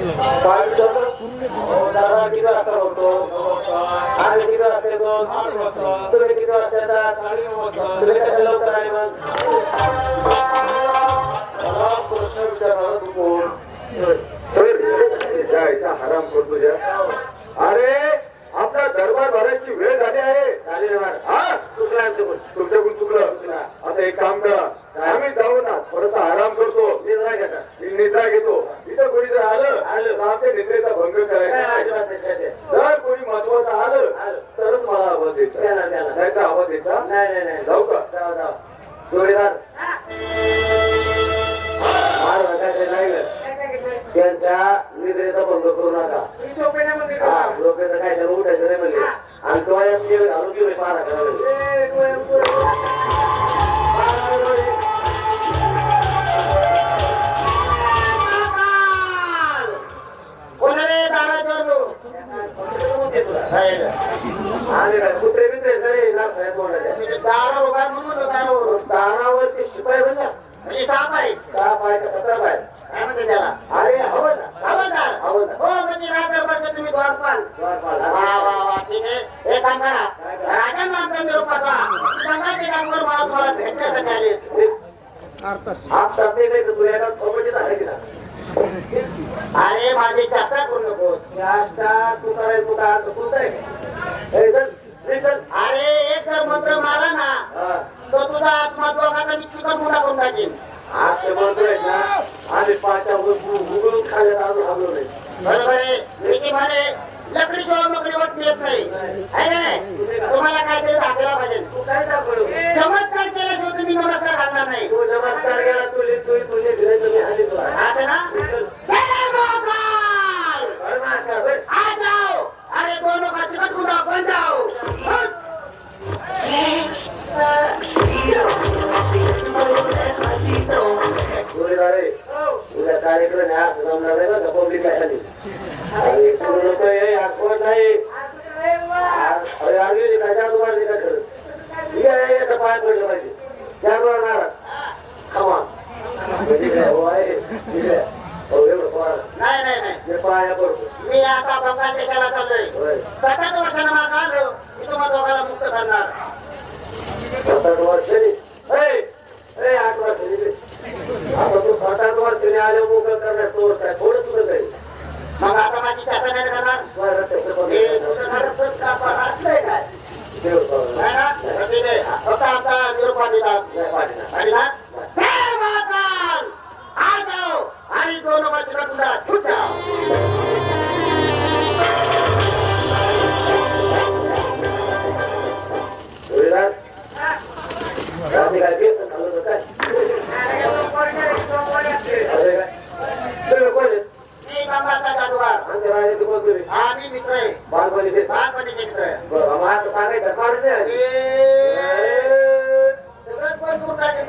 हो, दरबार किती वाजता भरतो आम्ही किती वाजता येतो तुम्ही किती वाजता येतात साडे नऊ वाजता तुम्ही कशा लवकर आले मग मला प्रश्न विचारणार तू कोण जायचा हराम करतो अरे आपला दरबार भरायची वेळ झाली आहे. तुमच्याकडून चुकलं. आता एक काम करा. आम्ही जाऊ ना. थोडासा आराम करतो. निद्रा घेता. इथं कोणी जर आलं आलं. आमच्या निद्रेचा भंग करायचा. जर कोणी महत्वाचं आलं. तरच मला आवाज द्यायचा. नाही तर आवाज द्यायचा. नाही नाही नाही. जाऊ का? जाऊ जाऊ. जोडीदार त्यांच्या निद्रेचा भंग करू नका. झोपेचं काय त्याला उठायचं नाही म्हणले. आणि तो घालून गेलो पारा करायला मी चिकन मोठा करून टाकेन आठशे बोलतोय ना आम्ही पाच्या उघडून खाण्यात अजून थांबलो नाही. बरोबर आहे. त्याची म्हणे लकडी शिवाय मकडी येत नाही. आहे का नाही? तुम्हाला काहीतरी दाखवला पाहिजे. तू काय दाखवलं चमत्कार केल्याशिवाय तुम्ही नमस्कार घालणार नाही. तू नमस्कार केला तुले तुझे असं ना! अरे नमस्कार, बरं. आ जाओ. अरे दोनों का चिकट गुंडा बन जाओ. हट! जोडीदार आहे. उद्या कार्यक्रम आहे असं जमणार नाही पब्लिक आहे. अरे तू नको ये, आज कोण नाही अरे आरवी खरं? ये, ये, याचं पाय पडलं पाहिजे त्यामुळे नाराज खमा हो आहे ठीक आहे. नाही नाही नाही पाया पडतो मी आता बंगाल देशाला चाललोय होय. सात आठ वर्षांना मागं आलो तुम्हाला कॉमेडीचे सांगायचं कॉमेडी सगळंच भरपूर नाटक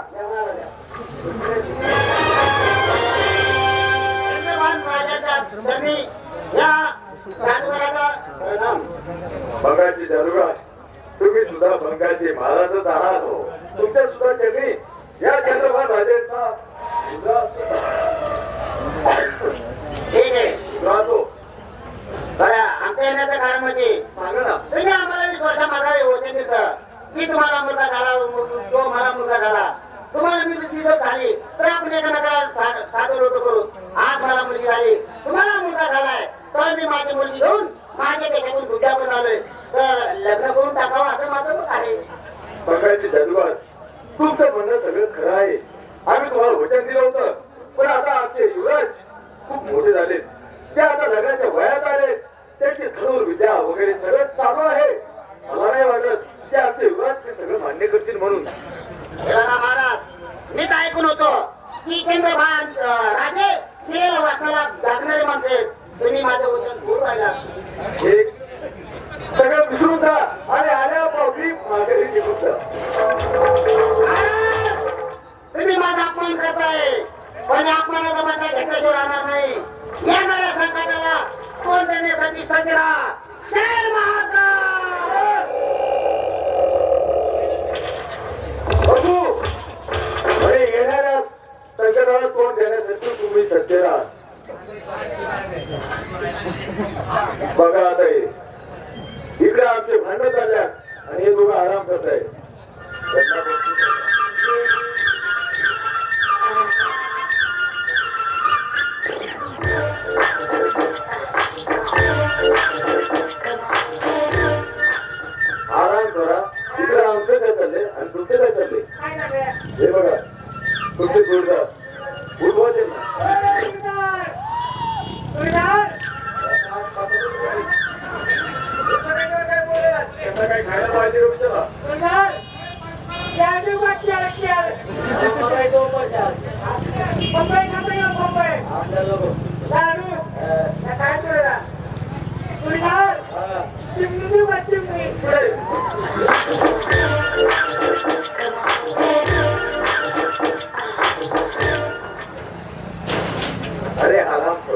हे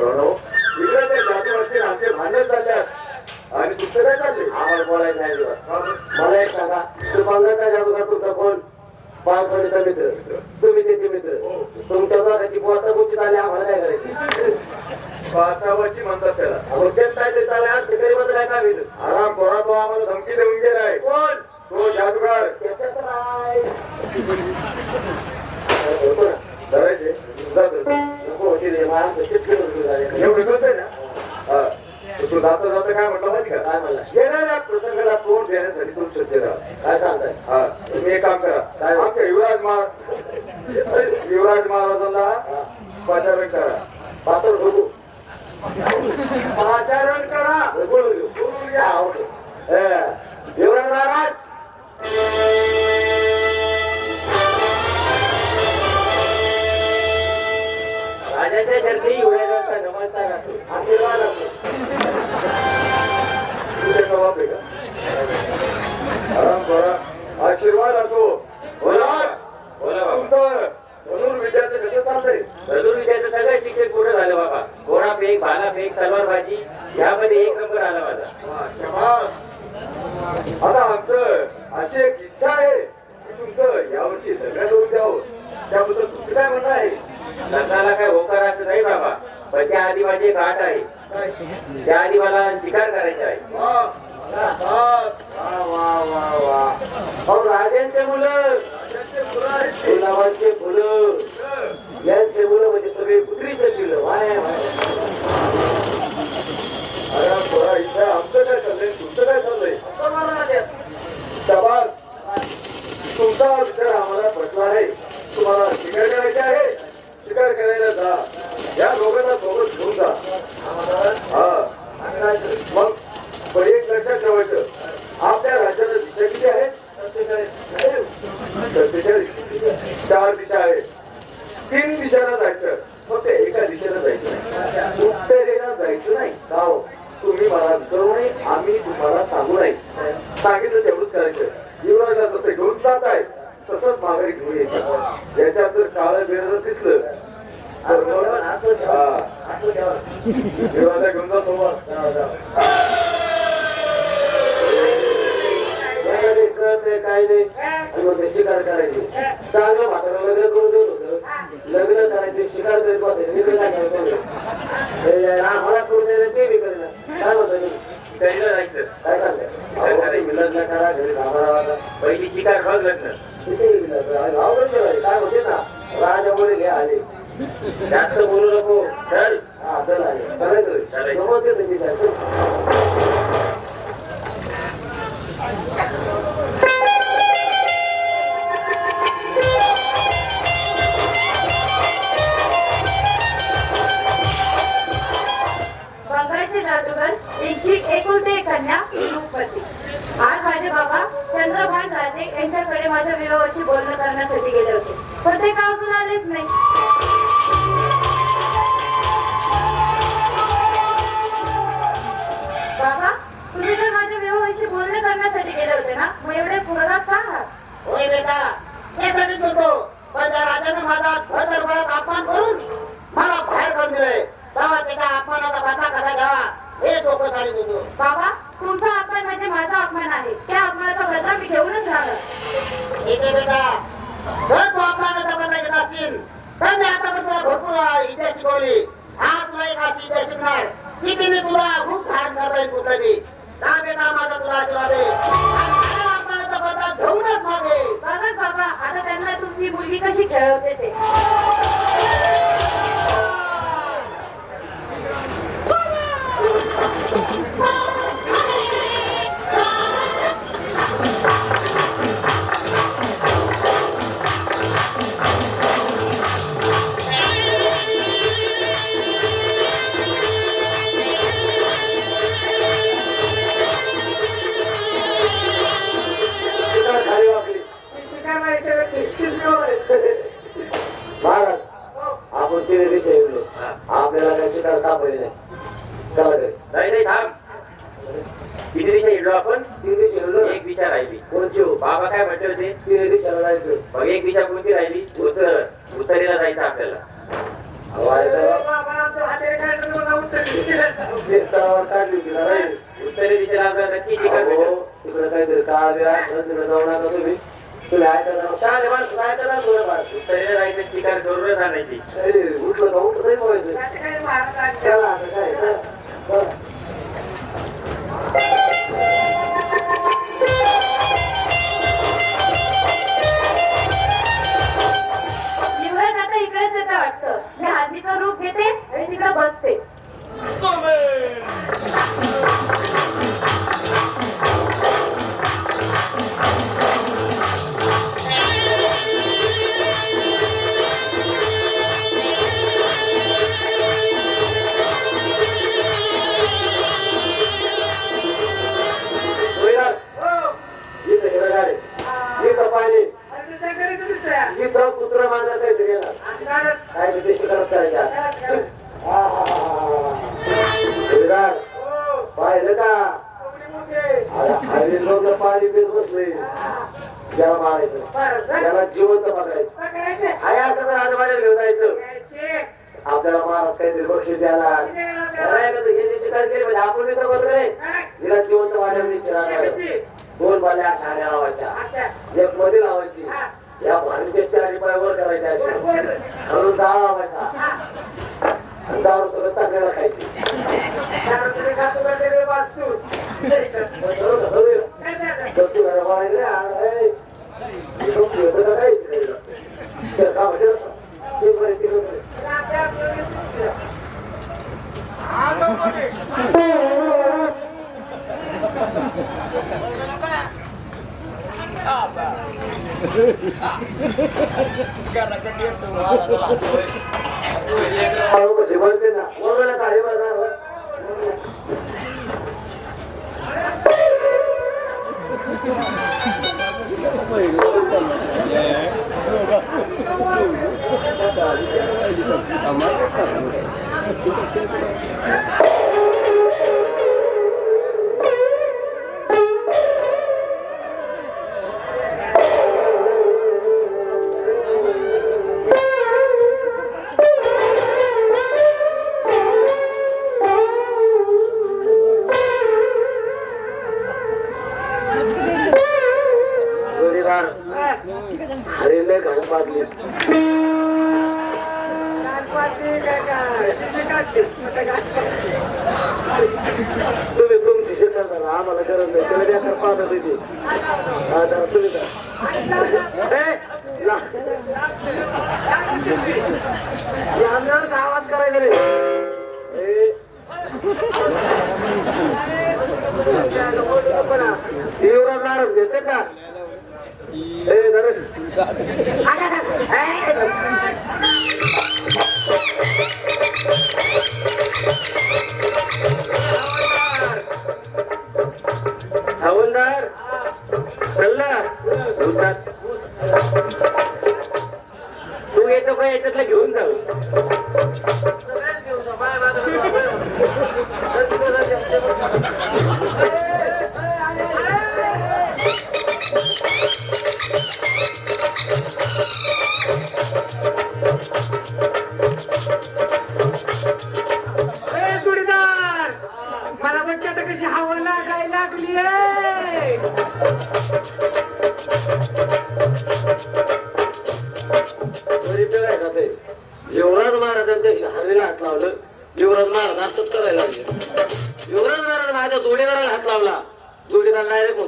इकडे ते जादूवरचे आमचे भांडण चालल्यात आणि तुमचं काय चाललंय? आम्हाला बोलायचं नाही. मला एक सांगा तुम्हाला काय जादूगार तुमचा कोण बालपणीचा मित्र. तुम्ही त्याचे मित्र. तुमच्या दोघांची बोलता गोष्टी आली आम्हाला काय करायची? वातावरची म्हणतात त्याला. अहो तेच काय ते चालले आज ठिकाणी मध्ये काय काम येतं आराम पोरा तो आम्हाला धमकी देऊन गेलाय. कोण? तो जादूगार. ना. धरायचे. जातो. नको होती रे, मला तशीच फिरून फिरून झाले. एवढं करतोय ना? हा. तर तू जाता जाता काय म्हटलं माहिती का? काय म्हणला? येणाऱ्या प्रसंगाला तोंड देण्यासाठी तू सज्ज राहा काय सांगताय? हा. तुम्ही एक काम करा. काय? आमच्या युवराज महाराज युवराज महाराजांना पाचारण करा. पातळ बघू. पाचारण करा. बोलू. बोलू. ए, युवराज महाराज आशीर्वाद असो. धनुर्विद्याचं कसं चाललंय धनुर्विद्याचं सगळं शिक्षण पूर्ण झालं बाबा. घोडा फेक भाला फेक तलवारबाजी यामध्ये एक नंबर आला माझा. आता आमचं अशी एक इच्छा आहे की तुमचं यावर्षी लग्न करून द्यावं. त्याबद्दल तुमचं काय म्हणणं आहे? लग्नाला काय होकार असं नाही बाबा. पण त्या आधी माझी एक आठ आहे. त्या आधी मला शिकार करायचा आहे वा, वा, वा. अहो राजांचे मुलं त्यांचे मुलं आहेत ते. गुलाबांचे फुलं हं. यांचे मुलं म्हणजे सगळे कुत्रीचे पिलं वाय वाय अरे पोरा, इथं आमचं काय चाललंय तुमचं काय चाललंय शाबास. तुमचा विचार आम्हाला पटला आहे तुम्हाला शिकार करायचे आहे शिकार करायला जा या दोघांना सोबत घेऊन जा हा मग पण एक लक्षात ठेवायचं आपल्या राज्याला दिशा किती आहे सत्तेचाळीस चार दिशा आहेत तीन दिशाला जायचं फक्त एका दिशेला जायचं नाही उत्तरेला जायचं नाही का हो? तुम्ही मला विचारू नये आम्ही तुम्हाला सांगू नाही सांगितलं तेवढंच करायचं युवराजला जसं घेऊन जात आहे तसंच माघारी घेऊन यायचं याच्यात जर काळं बिळ जर दिसलं. तर मग हा. युवराजला घेऊन जा सोबत कळत नाही काय नाही. आणि मग ते शिकार करायचे. चांगलं म्हातारा लग्न करून देत होतं. लग्न करायचे शिकार करीत बसायचे मी काय करायचं आम्हाला करून द्यायला ते बी करेना. काय म्हणतो तुम्ही? त्याला जायचं काय सांगताय लग्न करा घरी. पहिली शिकार बघ लग्न. काय होते ना? राजा मुळे घे आले. जास्त बोलू नको. चल. हा चल करायचं जादूगर यांची एकुलती एक कन्या रुपवती आज माझे बाबा चंद्रभान राजे यांच्याकडे माझ्या विवाहाशी बोलणं करण्यासाठी गेले होते. पण ते का अजून आलेच नाही. बाबा तुम्ही तर माझ्या विवाहाशी बोलणे करण्यासाठी गेले होते ना? मग एवढे पुरगात का आहात? होय बेटा यासाठीच होतो. पण त्या राजाने माझा भर दरबारात अपमान करून मला बाहेर काढून दिलंय तेव्हा त्याच्या अपमानाचा बदला कसा घ्यावा? हे डोकं चालित होतो. बाबा तुमचा अपमान म्हणजे माझा अपमान आहे. त्या अपमानाचा बदला मी घेऊनच राहणार. ठीक आहे बेटा. जर तू अपमानाचा बदला घेत असशील तर मी आता पण तुला भरपूर इतिहास शिकवली. आज तुला एक अशी इतिहास शिकणार. की तिने तुला खूप धारण करता येईल कुठलं बी बेटा माझा तुला आशीर्वाद आहे. आणि माझ्या अपमानाचा बदला घेऊनच मागे. बघत बाबा आता त्यांना तुमची मुलगी कशी खेळवते ते? significa. ಮಾಡಿದ್ರೆ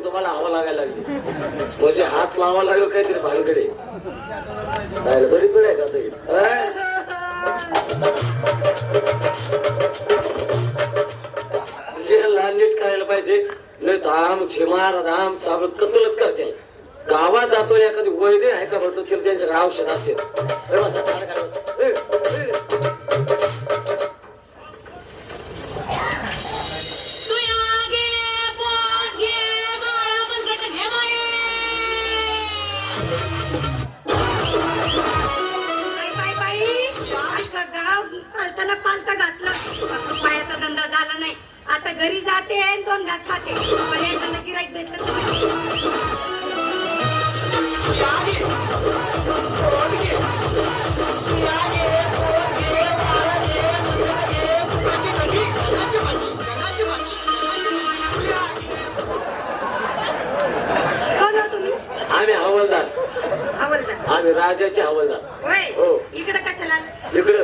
तुम्हाला डायरेक्ट हवा लागायला लागली. म्हणजे हात लावा लागेल काहीतरी भानकडे बरी पिढ आहे का ते म्हणजे लहान नीट करायला पाहिजे. नाही धाम छिमार धाम आमचं कतलच करते. गावात जातो एखादी वैद्य आहे का म्हटलं तर त्यांच्याकडे औषध असेल पालताना पालता घातला. पायाचा धंदा झाला नाही. आता घरी जाते आणि दोन घास खाते. पण यांना गिराईक तुम्ही? आम्ही हवालदार. आवडला आम्ही राजाचे हवालदार. होय. हो. इकडे कशाला? इकडं.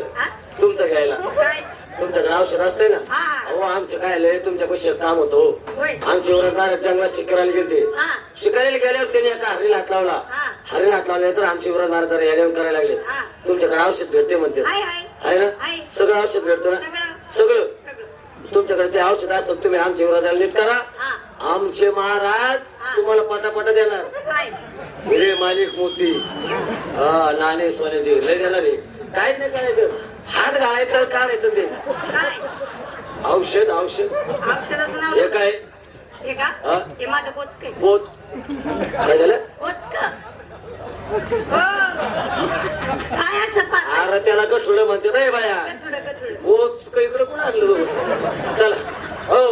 तुमचं घ्यायला. काय? तुमच्याकडे औषध असतंय ना? हा. अहो आमचं काय लय तुमच्या पैसे काम होतो. होय. आमच्या वरदार जंगलात शिकायला गेलते हा. शिकायला गेल्यावर त्यांनी एका हरीला हात लावला. हा. हरीला हात लावल्यानंतर आमचे विरोध महाराज जरा याल्यावर करायला लागले. हा. तुमच्याकडे औषध भेटते म्हणते. हाय हाय. आहे ना. सगळं औषध भेटतं ना? सगळं. सगळं? सगळं. तुमच्याकडे ते औषध असतात तुम्ही आमच्या विरोधाला नीट करा. हा. आमचे महाराज हा. तुम्हाला पटापटा देणार. काय हिरे मालिक मोती. हा नाणे सोन्याचे. लय देणार आहे. काहीच नाही करायचं. हात घालायचं काढायचं तेच. काय? औषध औषध. औषधाचं नाव हे काय? हे का? हा? हे माझं पोचक आहे. पोत काय झालं? पोचक. हो. काय असं पाच? अरे त्याला कठोड म्हणते रे बाया. कथुड कथुड पोच का इकडे कोण आणलं दोघं चला. हो.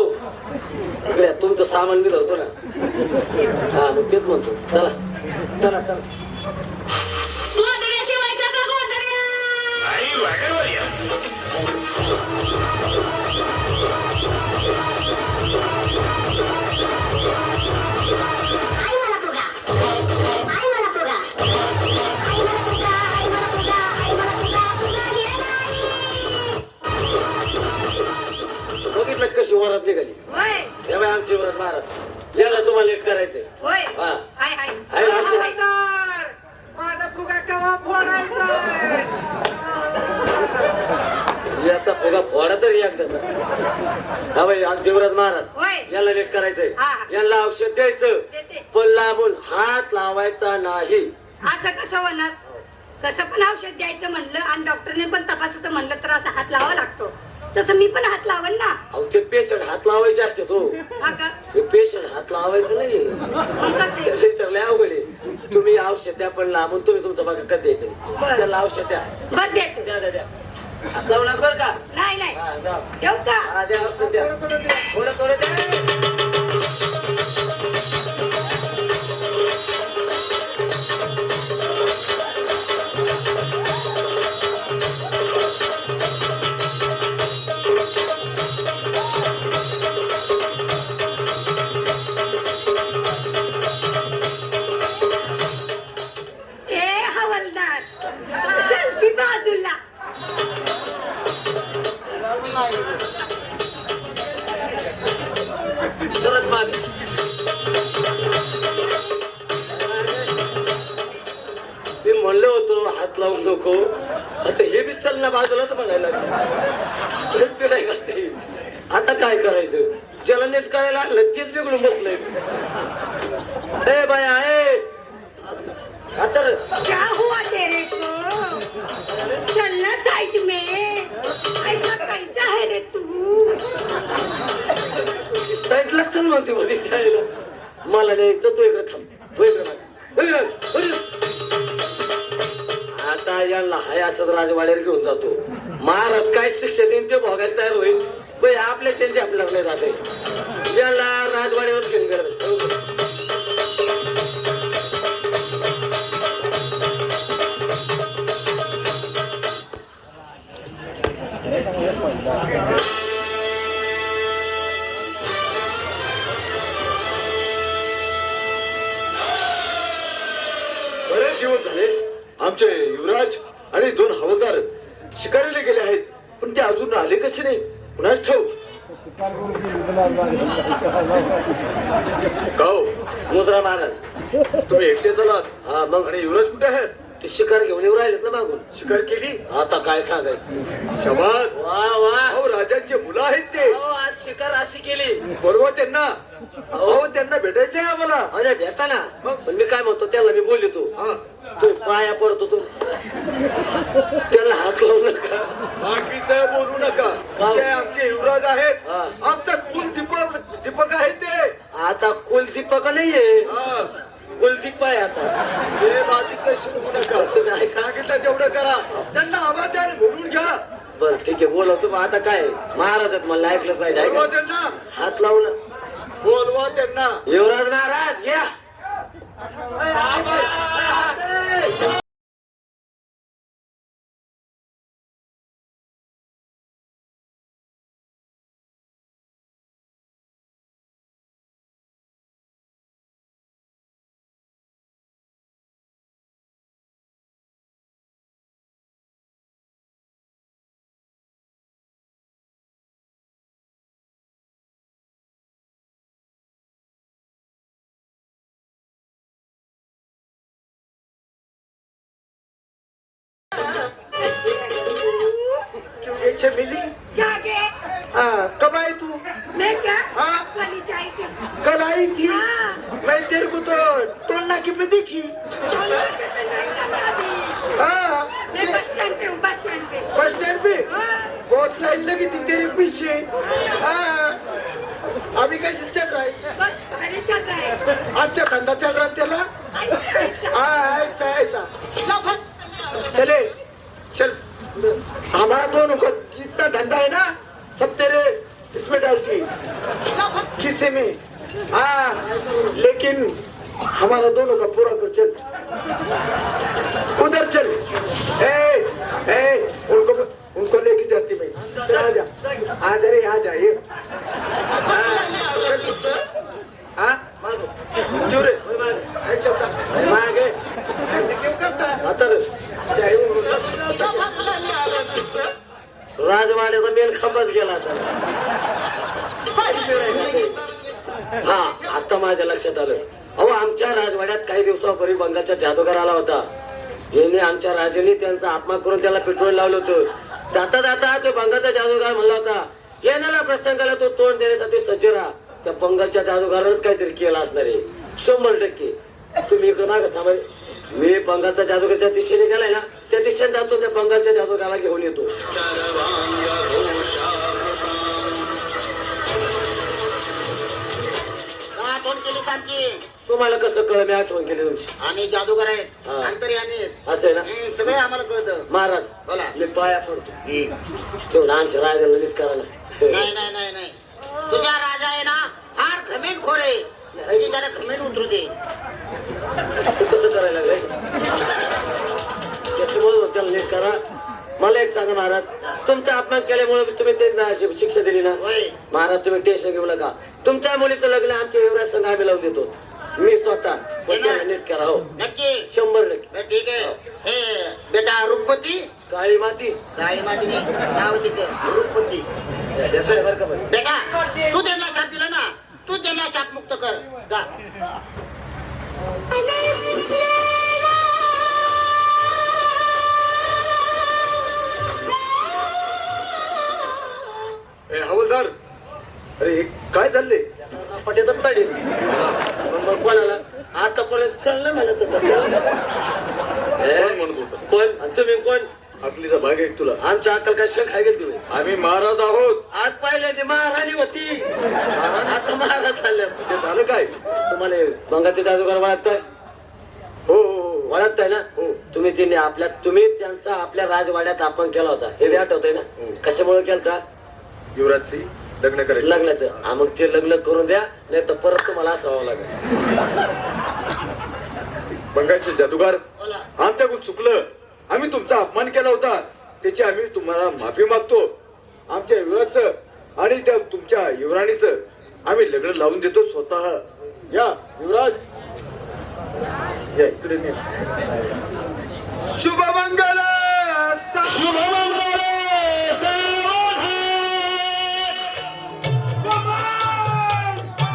इकडे या, तुमचं सामान मी धरतो ना. हा मग तेच म्हणतो. चला. चला चला. कशी वरात निघाली? तेव्हा आमची वरात महाराज. याला तुम्हाला लेट करायचंय. हा. माझा फुगा केव्हा फोडायचा? याचा फुगा फोडा तरी एकदाचा. हा बाई आमचे युवराज महाराज होय. याला लेट करायचंय. हा. यांना औषध द्यायचं. पण लांबून हात लावायचा नाही. असं कसं होणार? कसं पण औषध द्यायचं म्हणलं आणि डॉक्टरने पण तपासायचं म्हणलं तर असं हात लावा लागतो. तसं मी पण हात लावन ना. अहो ते पेशंट हात लावायचे असते तो. हा पेशंट हात लावायचं नाही? त्याला विचारलं अवघड तुम्ही औषध द्या पण लांबून तुम्ही तुमचं बघा कधी द्यायचं. त्याला औषध द्या. बरं द्या द्या. लावू नका बरं का? नाही नाही. हा, जा. देऊ का? हा, द्या औषध द्या. थोडं थोडं द्या. हे बी चल ना बाजूलाच बघायला लागलं आता काय करायचं? ज्याला नीट करायला लागलं तेच बिघडून बसलंय. ए बाया ए! आता क्या हुआ तेरे को? चलना साइड में। ऐसा कैसा है रे तू? साईडला चल म्हणते मध्ये शाळेला. मला नाही तू इकडे थांब. तू इकडे आता यांना हाय असंच राजवाड्यावर घेऊन जातो. महाराज काय शिक्षा देईन ते भोगायला तयार होईल. पण आपल्या चेंज आपल्याला नाही जाते. याला राजवाड्यावर घेऊन गेलं. बरेच आमचे युवराज आणि दोन हवालदार शिकारीला गेले आहेत. पण ते अजून आले कसे नाही? कुणाच ठाऊ गाव मुजरा महाराज तुम्ही एकटे चलात हा मग? आणि युवराज कुठे आहेत? ते शिकार घेऊन येऊ राहिलेत ना मागून. शिकार केली? आता काय सांगायचं? शबास. वा वा. अहो राजांचे मुलं आहेत ते. अहो, आज शिकार अशी केली. बरोबर त्यांना अहो. त्यांना भेटायचे आहे आम्हाला. अरे भेटा ना. पण मी काय म्हणतो त्याला मी बोलतो हा. तू पाया पडतो तू. त्याला हात लावू नका. बाकीचं बोलू नका. का? ते आमचे युवराज आहेत. हा. आमचा कुल दीपक आहे ते. आता कुलदीपक नाहीये. हा. कुलदीप आहे आता. हे बाकीचं शिकवू नका. तुम्ही ऐका. सांगितलं तेवढं करा. त्यांना आवाज द्या आणि बोलून घ्या. बर ठीक आहे. बोलवतो मग आता काय? महाराज आहेत मला ऐकलंच पाहिजे. बोलवा ऐका. त्यांना. हात लावलं बोलवा त्यांना. युवराज महाराज घ्या 哎呀哎 क्यों ये चमेली क्या गे हाँ, कब आई तू? मैं क्या? हाँ? कल ही जाई थी कल आई थी। मैं तेरे को तो टोलना की में देखी। हाँ, मैं बस स्टैंड पे हूँ बस स्टैंड पे। बस स्टैंड पे? बहुत लाइन लगी थी तेरे पीछे। हाँ, अभी कैसे चल रहा है? चल रहा है। अच्छा धंधा चल रहा है तेरा? ऐसा ऐसा। हाँ ऐसा ऐसा। चले चल। हमारा दोनों का जितना धंधा है ना सब तेरे इसमें डालती. किस्से में. हाँ लेकिन हमारा दोनों का पूरा कर चल. उधर चल. ए ए उनको उनको लेके जाती चल आ जा. आ जा रे आ जा ये। हाँ? क्यों रे नहीं चलता मागे. ऐसे क्यों करता. आता रे. जय. राजवाड्याचा मेन खंबाच गेला आता. हा आता माझ्या लक्षात आलं. अहो आमच्या राजवाड्यात काही दिवसापूर्वी बंगालचा जादूगार आला होता. याने आमच्या राजाने त्यांचा अपमान करून त्याला पेट्रोल लावलं होतं. जाता जाता तो बंगालचा जादूगार म्हणला होता येणाऱ्या प्रसंगाला तो तोंड देण्यासाठी सज्ज राहा. त्या बंगालच्या जादूगारानंच काहीतरी केलं असणार आहे. शंभर टक्के. तुम्ही इकडे मागं थांबा. मी बंगालच्या जादूगारच्या दिशेने गेलाय ना त्या दिशेने जातो त्या बंगालच्या जादूगाराला घेऊन येतो. आठवण केली आमची? तुम्हाला कसं कळ मी आठवण केली तुमची. आम्ही जादूगर आहेत. हा. अंतरी आम्ही आहेत. असं आहे ना? हम्म, सगळं आम्हाला कळतं. महाराज बोला. मी पाया पडतो. हम्म. तेवढं आमच्या राजाला नीट करायला नाही नाही नाही नाही. तुझा राजा आहे ना फार घमेंट खोर. त्याची जरा घमेंट उतरू दे. कसं करायला लागलंय? त्याच्यामुळे त्याला नीट करा. मला एक सांगा महाराज तुमचा अपमान केल्यामुळे तुम्ही ते ना शि- शिक्षा दिली ना? होय. महाराज तुम्ही टेन्शन घेऊ नका. तुमच्या मुलीचं लग्न आमच्या युवराज संघ आम्ही लावून देतो. मी स्वतः पण त्याला नीट करा हो. नक्की. शंभर टक्के. बरं, ठीक आहे. हे. बेटा रुपपती काळी माती. काळी माती नाही नाव तिचं रूपपती बरं का बेटा तू त्यांना शाप दिला ना तू त्यांना शाप मुक्त कर. जा. ए हवलदार. अरे काय चाललंय? चालले दत्ता पाडे मग कोणाला? आतापर्यंत चाललं म्हणत होता चल कोण म्हणत होतं? कोण? आणि तुम्ही कोण? अकलीचा भाग आहे तुला. आमच्या अक्कल काय शंख आहे का तुम्ही आम्ही महाराज आहोत. आज पहिले ती महाराणी होती. आता महाराज झाले ते झालं काय? तुम्हाला मंगाचे जादूगार ओळखताय हो हो हो. ओळखताय ना? हो. तुम्ही तिने आपल्या तुम्ही त्यांचा आपल्या राजवाड्यात अपमान केला होता. हे बी आठवतंय ना? हो. कशामुळे केलता? युवराजशी लग्न करायचं. लग्नाचं. हा, मग ते लग्न करून द्या नाही तर परत तुम्हाला असावं लागेल. बंगालचे जादूगार आमच्याकडून चुकलं. आम्ही तुमचा अपमान केला होता. त्याची आम्ही तुम्हाला माफी मागतो. आमच्या युवराजचं आणि त्या तुमच्या युवराणीचं आम्ही लग्न लावून देतो स्वतः. या युवराज. या इकडे शुभमंगल! शुभमंगल!